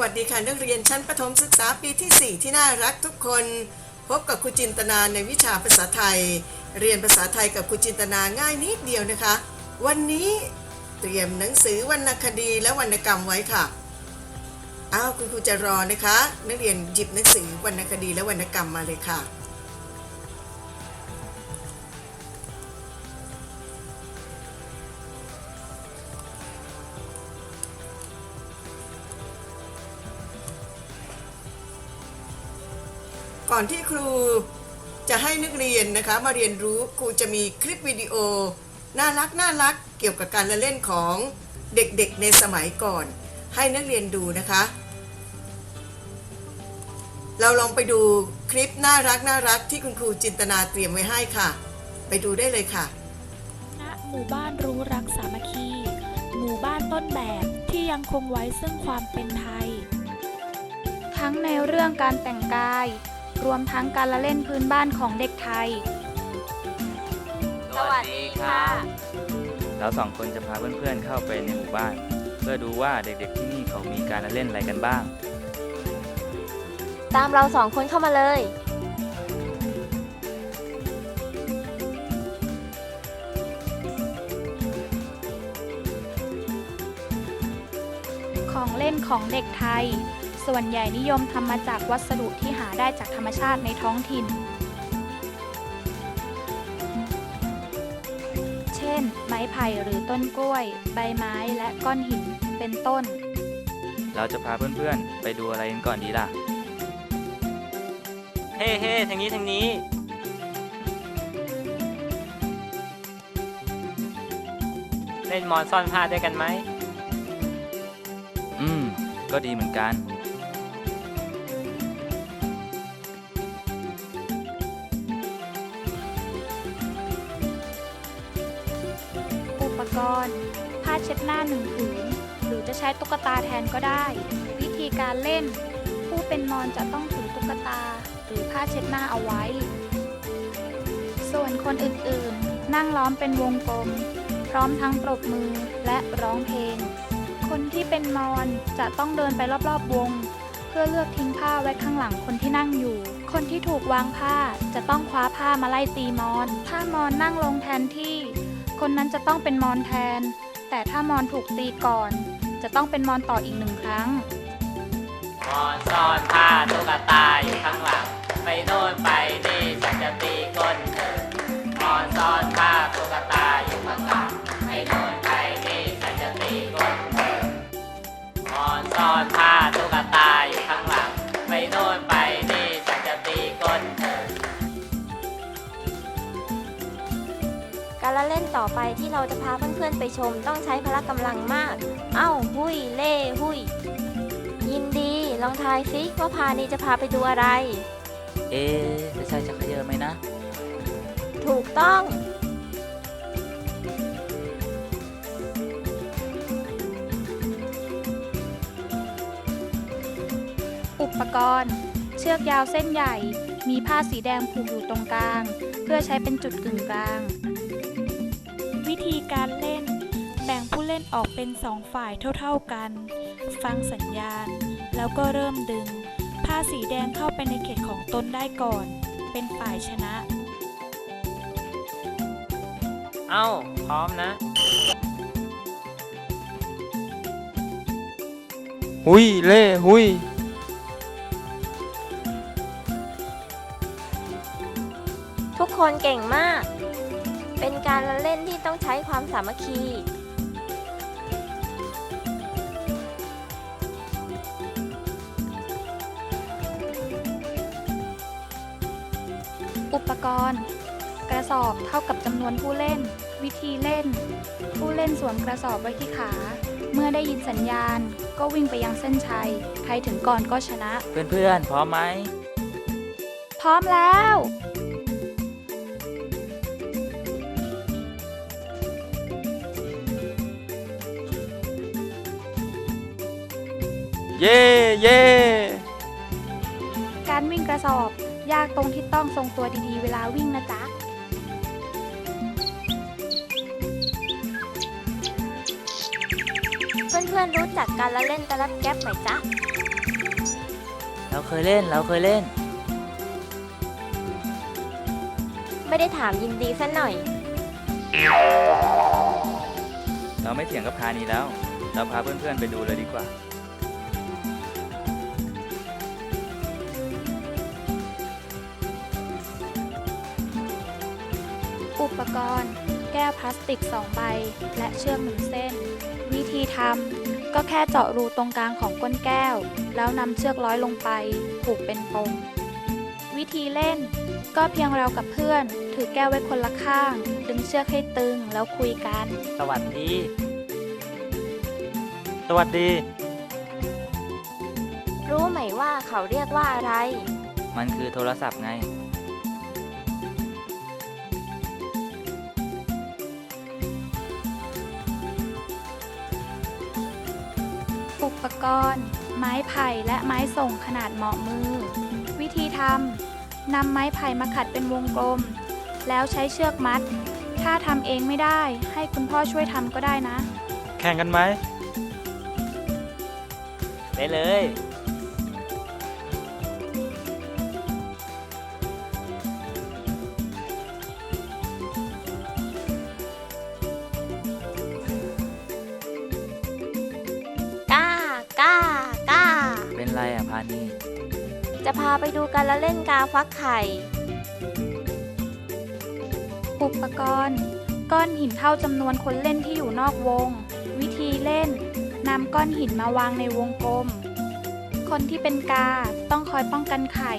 วัสดีค่ะนักเรียนชั้นประถมศึกษาปีที่ 4 ที่น่ารักทุกคน พบกับครูจินตนาในวิชาภาษาไทย เรียนภาษาไทยกับครูจินตนาง่ายนิดเดียวนะคะ วันนี้เตรียมหนังสือวรรณคดีและวรรณกรรมไว้ค่ะอ้าวคุณครูจะรอนะคะ นักเรียนหยิบหนังสือวรรณคดีและวรรณกรรมมาเลยค่ะ ก่อนที่ครูจะให้นักเรียนนะคะมาเรียนรู้ครูจะมีคลิปวิดีโอ น่ารักน่ารักเกี่ยวกับการละเล่นของเด็กๆในสมัยก่อน ให้นักเรียนดูนะคะ เราลองไปดูคลิปน่ารักน่ารักที่คุณครูจินตนาเตรียมไว้ให้ค่ะ ไปดูได้เลยค่ะณหมู่บ้านรู้รักสามัคคี หมู่บ้านต้นแบบที่ยังคงไว้ซึ่งความเป็นไทย ทั้งในเรื่องการแต่งกาย รวมทั้งการละเล่นพื้นบ้านของเด็กไทย สวัสดีค่ะ เราสองคนจะพาเพื่อนๆเข้าไปในหมู่บ้าน เพื่อดูว่าเด็กๆที่นี่เขามีการละเล่นอะไรกันบ้าง ตามเราสองคนเข้ามาเลย ของเล่นของเด็กไทย ส่วนใหญ่นิยมทำมาจากวัสดุที่หา ได้จากธรรมชาติในท้องถิ่น เช่น ไม้ไผ่หรือต้นกล้วย ใบไม้และก้อนหิน เป็นต้น เราจะพาเพื่อนๆ ไปดูอะไรกันก่อนดีล่ะ เฮ้เฮ้ทางนี้ทางนี้ เล่นมอนซ่อนผ้าด้วยกันไหม อืม ก็ดีเหมือนกัน เช็ดหน้าหนึ่งผืนหรือจะใช้ตุ๊กตาแทนก็ได้ วิธีการเล่น ผู้เป็นมอนจะต้องถือตุ๊กตา หรือผ้าเช็ดหน้าเอาไว้ ส่วนคนอื่นๆ นั่งล้อมเป็นวงกลม พร้อมทั้งปรบมือและร้องเพลง คนที่เป็นมอนจะต้องเดินไปรอบๆวง เพื่อเลือกทิ้งผ้าไว้ข้างหลังคนที่นั่งอยู่คนที่ถูกวางผ้าจะต้องคว้าผ้ามาไล่ตีมอน ถ้ามอนนั่งลงแทนที่ คนนั้นจะต้องเป็นมอนแทน แต่ถ้ามอนถูกตีก่อน จะต้องเป็นมอนต่ออีกหนึ่งครั้ง มอนซ่อนผ้าตุ๊กตาอยู่ข้างหลัง ไปโน่นไปนี่ฉันจะตีก้นเธอมอนซ่อนผ้าตุ๊ก อไปที่เราจะพาเพื่อนๆไปชมต้องใช้พละกำลังมาก เอ้าหุยเล่หุยยินดีลองทายซิว่าพานี้จะพาไปดูอะไร เอ๊ะจะใช่ชักเขยอไหมนะ ถูกต้อง อุปกรณ์ เชือกยาวเส้นใหญ่ มีผ้าสีแดงผูกอยู่ตรงกลาง เพื่อใช้เป็นจุดกึ่งกลางวิ ธีการเล่น แบ่งผู้เล่นออกเป็นสองฝ่ายเท่าๆกัน ฟังสัญญาณ แล้วก็เริ่มดึง ผ้าสีแดงเข้าไปในเขตของตนได้ก่อน เป็นฝ่ายชนะ เอ้า พร้อมนะ หุยเล่หุยทุกคนเก่งมาก เป็นการละเล่นที่ต้องใช้ความสามัคคี อุปกรณ์ กระสอบเท่ากับจำนวนผู้เล่น วิธีเล่น ผู้เล่นสวมกระสอบไว้ที่ขา เมื่อได้ยินสัญญาณ ก็วิ่งไปยังเส้นชัย ใครถึงก่อนก็ชนะ เพื่อนๆ พร้อมไหม พร้อมแล้ว เย่เย่การวิ่งกระสอบ ยากตรงที่ต้องทรงตัวดีๆ เวลาวิ่งนะจ๊ะ เพื่อนๆรู้จักการละเล่นตะลับแก๊ปไหมจ๊ะ เราเคยเล่น เราเคยเล่น ไม่ได้ถามยินดีสักหน่อย เราไม่เถียงกับพานีแล้ว เราพาเพื่อนๆไปดูเลยดีกว่า ปกรณ์ แก้วพลาสติก 2 ใบ และเชือกหนึ่งเส้น วิธีทำก็แค่เจาะรูตรงกลางของก้นแก้ว แล้วนำเชือกร้อยลงไป ผูกเป็นปมวิธีเล่น ก็เพียงเรากับเพื่อน ถือแก้วไว้คนละข้าง ดึงเชือกให้ตึงแล้วคุยกัน สวัสดี สวัสดี รู้ไหมว่าเขาเรียกว่าอะไร มันคือโทรศัพท์ไง กรณ์ไม้ไผ่และไม้ส่งขนาดเหมาะมือ วิธีทำนำไม้ไผ่มาขัดเป็นวงกลม แล้วใช้เชือกมัด ถ้าทำเองไม่ได้ให้คุณพ่อช่วยทำก็ได้นะ แข่งกันไหม ได้เลย จะพาไปดูการละเล่นกาฟักไข่ อุปกรณ์ ก้อนหินเท่าจำนวนคนเล่นที่อยู่นอกวง วิธีเล่นนำก้อนหินมาวางในวงกลม คนที่เป็นกาต้องคอยป้องกันไข่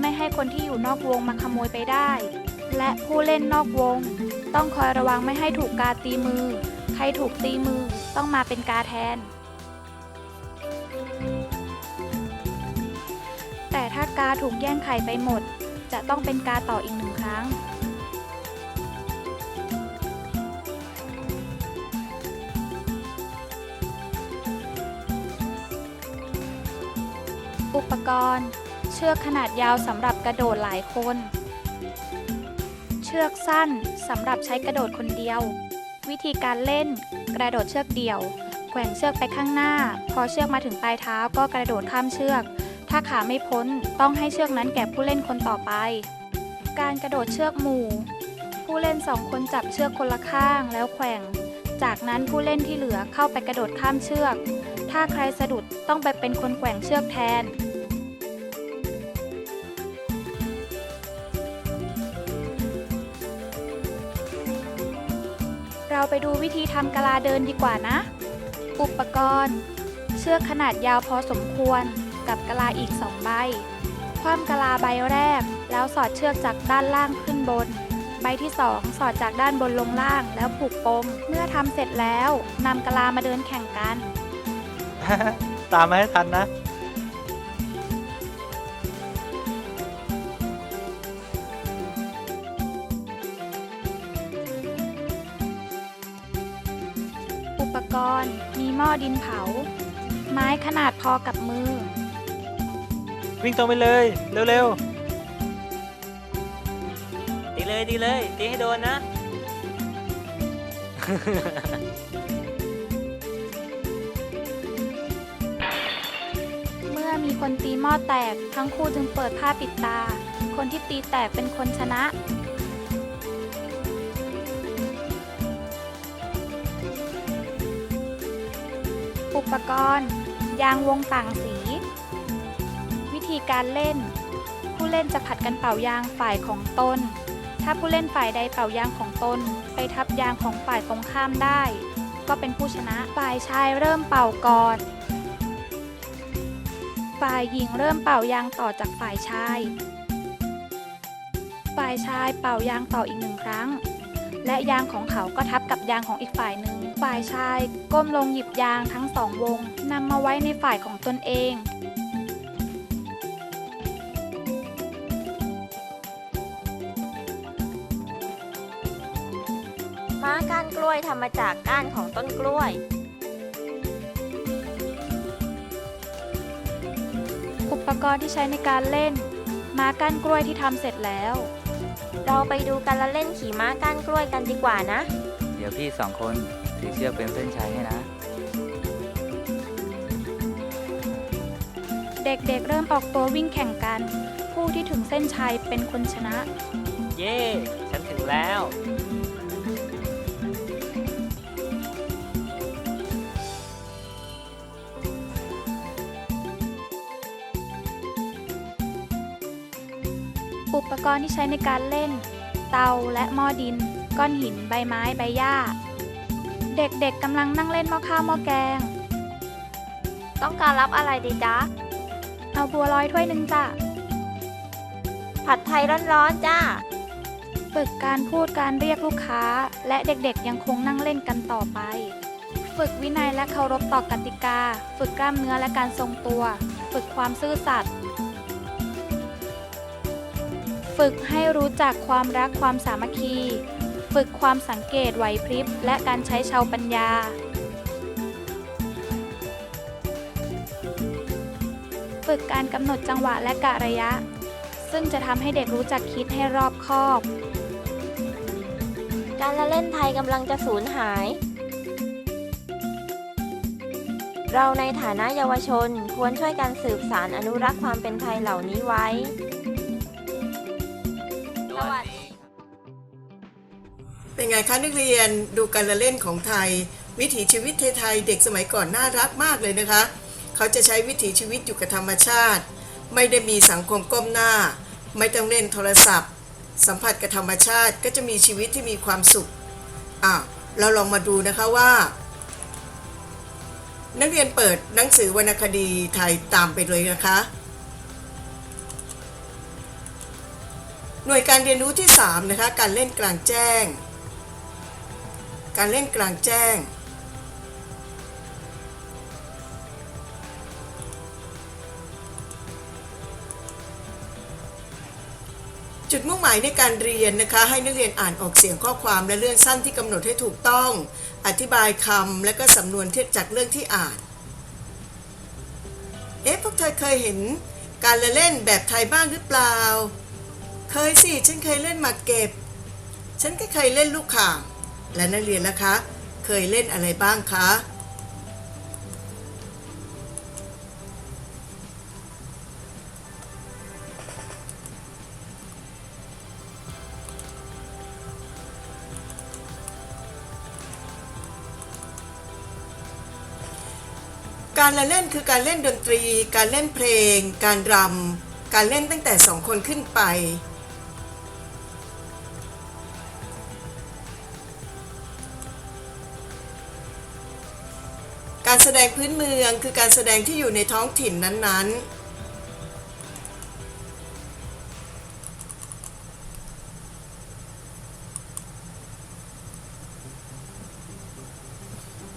ไม่ให้คนที่อยู่นอกวงมาขโมยไปได้ และผู้เล่นนอกวง ต้องคอยระวังไม่ให้ถูกกาตีมือ ใครถูกตีมือต้องมาเป็นกาแทน กาถูกแย่งไข่ไปหมด จะต้องเป็นกาต่ออีกหนึ่งครั้ง อุปกรณ์ เชือกขนาดยาวสำหรับกระโดดหลายคน เชือกสั้นสำหรับใช้กระโดดคนเดียว วิธีการเล่น กระโดดเชือกเดี่ยวแกว่งเชือกไปข้างหน้า พอเชือกมาถึงปลายเท้าก็กระโดดข้ามเชือก ถ้าขาไม่พ้นต้องให้เชือกนั้นแก่ผู้เล่นคนต่อไป การกระโดดเชือกหมู่ ผู้เล่นสองคนจับเชือกคนละข้างแล้วแขว่ง จากนั้นผู้เล่นที่เหลือเข้าไปกระโดดข้ามเชือก ถ้าใครสะดุดต้องไปเป็นคนแกว่งเชือกแทนเราไปดูวิธีทำกะลาเดินดีกว่านะ อุปกรณ์ เชือกขนาดยาวพอสมควร กับกะลาอีก2ใบ คว่ำกะลาใบแรก แล้วสอดเชือกจากด้านล่างขึ้นบน ใบที่2สอดจากด้านบนลงล่างแล้วผูกปม เมื่อทำเสร็จแล้วนำกะลามาเดินแข่งกัน ตามมาให้ทันนะ อุปกรณ์ มีหม้อดินเผา ไม้ขนาดพอกับมือ วิ่งตรงไปเลย เร็วตีเลยตีเลยตีให้โดนนะ เมื่อมีคนตีหม้อแตก ทั้งคู่จึงเปิดผ้าปิดตา คนที่ตีแตกเป็นคนชนะ อุปกรณ์ ยางวงต่างสีวิธี การเล่น ผู้เล่นจะผัดกันเป่ายางฝ่ายของตน ถ้าผู้เล่นฝ่ายใดเป่ายางของตน ไปทับยางของฝ่ายตรงข้ามได้ ก็เป็นผู้ชนะ ฝ่ายชายเริ่มเป่าก่อน ฝ่ายหญิงเริ่มเป่ายางต่อจากฝ่ายชาย ฝ่ายชายเป่ายางต่ออีกหนึ่งครั้ง และยางของเขาก็ทับกับยางของอีกฝ่ายหนึ่ง ฝ่ายชายก้มลงหยิบยางทั้งสองวงนำมาไว้ในฝ่ายของตนเอง วยทำมาจากก้านของต้นกล้วย อุปกรณ์ที่ใช้ในการเล่น ม้าก้านกล้วยที่ทำเสร็จแล้ว เราไปดูการละเล่นขี่ม้าก้านกล้วยกันดีกว่านะ เดี๋ยวพี่สองคนถือเชือกเป็นเส้นชัยให้นะเเด็กๆเริ่มออกตัววิ่งแข่งกัน ผู้ที่ถึงเส้นชัยเป็นคนชนะ เย้ ฉันถึงแล้ว ปกรณ์ที่ใช้ในการเล่น เตาและหม้อดิน ก้อนหิน ใบไม้ ใบหญ้า เด็กๆกำลังนั่งเล่นหม้อข้าวหม้อแกง ต้องการรับอะไรดีจ๊ะ เอาบัวลอยถ้วยหนึ่งจ้ะ ผัดไทยร้อนๆจ้าฝึกการพูดการเรียกลูกค้า และเด็กๆยังคงนั่งเล่นกันต่อไป ฝึกวินัยและเคารพต่อกติกา ฝึกกล้ามเนื้อและการทรงตัว ฝึกความซื่อสัตย์ ฝึกให้รู้จักความรักความสามัคคี ฝึกความสังเกตไหวพริบ และการใช้ชาวปัญญา ฝึกการกำหนดจังหวะและกะระยะ ซึ่งจะทำให้เด็กรู้จักคิดให้รอบคอบ การละเล่นไทยกำลังจะสูญหาย เราในฐานะเยาวชนควรช่วยกันสืบสารอนุรักษ์ความเป็นไทยเหล่านี้ไว้ ไงคะนักเรียนดูการละเล่นของไทย วิถีชีวิตไทยเด็กสมัยก่อนน่ารักมากเลยนะคะ เขาจะใช้วิถีชีวิตอยู่กับธรรมชาติ ไม่ได้มีสังคมก้มหน้า ไม่ต้องเล่นโทรศัพท์ สัมผัสกับธรรมชาติก็จะมีชีวิตที่มีความสุขอะเราลองมาดูนะคะว่า นักเรียนเปิดหนังสือวรรณคดีไทยตามไปเลยนะคะหน่วยการเรียนรู้ที่ 3 นะคะ การเล่นกลางแจ้ง การเล่นกลางแจ้ง จุดมุ่งหมายในการเรียนนะคะ ให้นักเรียนอ่านออกเสียงข้อความและเรื่องสั้นที่กำหนดให้ถูกต้อง อธิบายคำและก็สำนวนเที่จากเรื่องที่อ่าน เอ๊ะพวกเธอเคยเห็นการละเล่นแบบไทยบ้างหรือเปล่า เคยสิ ฉันเคยเล่นหมากเก็บ ฉันก็เคยเล่นลูกข่าง และนักเรียนนะคะ เคยเล่นอะไรบ้างคะการละเล่นคือการเล่นดนตรี การเล่นเพลง การรำ การเล่นตั้งแต่สองคนขึ้นไป ดงพื้นเมืองคือการแสดงที่อยู่ในท้องถิ่นนั้นๆ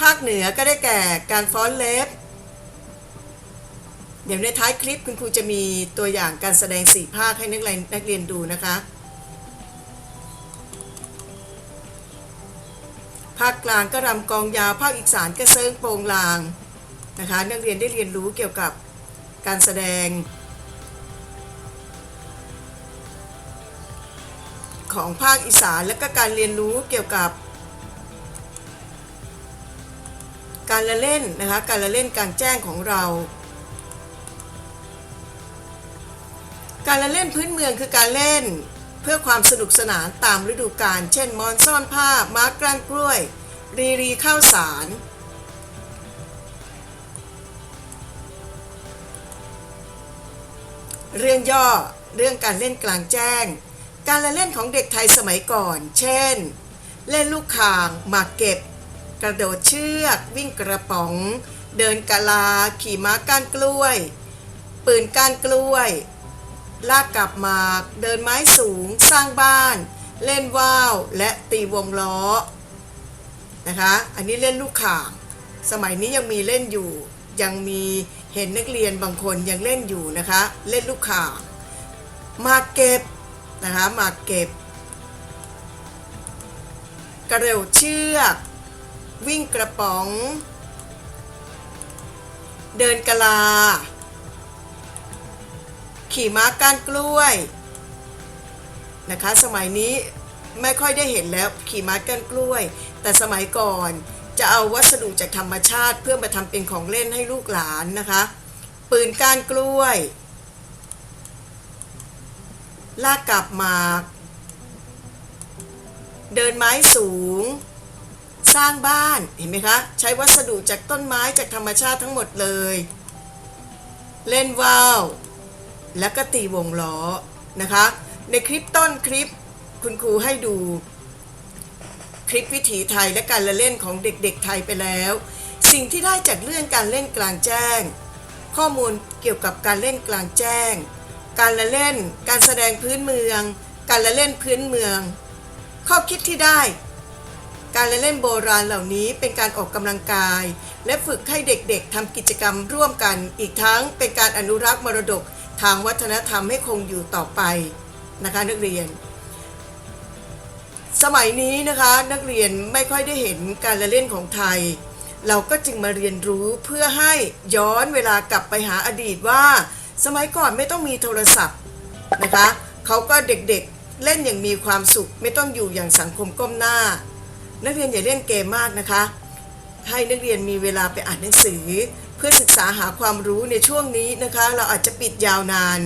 ภาคเหนือก็ได้แก่การฟ้อนเล็บ เดี๋ยวในท้ายคลิปคุณครูจะมีตัวอย่างการแสดงสี่ภาคให้นักเรียนนักเรียนดูนะคะาคกลางก็รำกองยาวภาคอีสานก็เซิงโปงลางนะคะนักเรียนได้เรียนรู้เกี่ยวกับการแสดง ของภาคอีสานและก็การเรียนรู้เกี่ยวกับ การละเล่นนะคะการละเล่นกางแจ้งของเราการละเล่นพื้นเมืองคือการเล่น เพื่อความสนุกสนานตามฤดูกาล เช่นมอนซ่อนผ้าม้ากล้นกล้วย รีรีข้าวสาร เรื่องย่อเรื่องการเล่นกลางแจ้ง การละเล่นของเด็กไทยสมัยก่อน เช่น เล่นลูกข่างหมากเก็บ กระโดดเชือก วิ่งกระป๋อง เดินกะลา ขี่ม้าก้านกล้วย ปืนก้านกล้วย ลากกับหมาก เดินไม้สูง สร้างบ้าน เล่นว่าว และตีวงล้อ นะคะ อันนี้เล่นลูกข่าง สมัยนี้ยังมีเล่นอยู่ ยังมีเห็นนักเรียนบางคนยังเล่นอยู่นะคะ เล่นลูกข่างมาเก็บนะคะมาเก็บ กระเร็วเชือก วิ่งกระป๋อง เดินกะลา ขี่ม้าก้านกล้วยนะคะ สมัยนี้ ไม่ค่อยได้เห็นแล้วขี่ม้าก้านกล้วย แต่สมัยก่อนจะเอาวัสดุจากธรรมชาติเพื่อมาทำเป็นของเล่นให้ลูกหลานนะคะ ปืนก้านกล้วย ลากกลับหมาก เดินไม้สูง สร้างบ้านเห็นไหมคะ ใช้วัสดุจากต้นไม้จากธรรมชาติทั้งหมดเลย เล่นว่าวแล้วก็ตีวงล้อนะคะ ในคลิปต้นคลิป คุณครูให้ดูคลิปวิถีไทยและการละเล่นของเด็กๆไทยไปแล้ว สิ่งที่ได้จากเรื่องการเล่นกลางแจ้ง ข้อมูลเกี่ยวกับการเล่นกลางแจ้ง การละเล่น การแสดงพื้นเมือง การละเล่นพื้นเมือง ข้อคิดที่ได้ การละเล่นโบราณเหล่านี้เป็นการออกกำลังกาย และฝึกให้เด็กๆทำกิจกรรมร่วมกัน อีกทั้งเป็นการอนุรักษ์มรดกทางวัฒนธรรมให้คงอยู่ต่อไปนะคะนักเรียน สมัยนี้นะคะนักเรียนไม่ค่อยได้เห็นการละเล่นของไทย เราก็จึงมาเรียนรู้เพื่อให้ย้อนเวลากลับไปหาอดีตว่า สมัยก่อนไม่ต้องมีโทรศัพท์นะคะเขาก็เด็กๆเล่นอย่างมีความสุข ไม่ต้องอยู่อย่างสังคมก้มหน้า นักเรียนอย่าเล่นเกมมากนะคะ ให้นักเรียนมีเวลาไปอ่านหนังสือ เพื่อศึกษาหาความรู้ในช่วงนี้นะคะ เราอาจจะปิดยาวนาน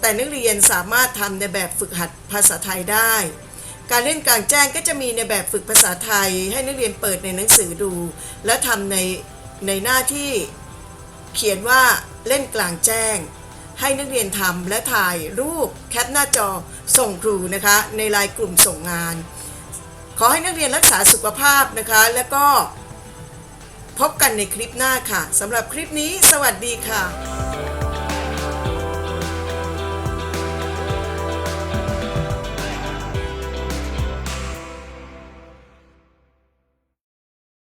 แต่นักเรียนสามารถทำในแบบฝึกหัดภาษาไทยได้ การเล่นกลางแจ้งก็จะมีในแบบฝึกภาษาไทย ให้นักเรียนเปิดในหนังสือดู และทำในในหน้าที่เขียนว่าเล่นกลางแจ้ง ให้นักเรียนทำและถ่ายรูปแคปหน้าจอส่งครูนะคะในไลน์กลุ่มส่งงาน ขอให้นักเรียนรักษาสุขภาพนะคะ แล้วก็พบกันในคลิปหน้าค่ะสำหรับคลิปนี้ สวัสดีค่ะ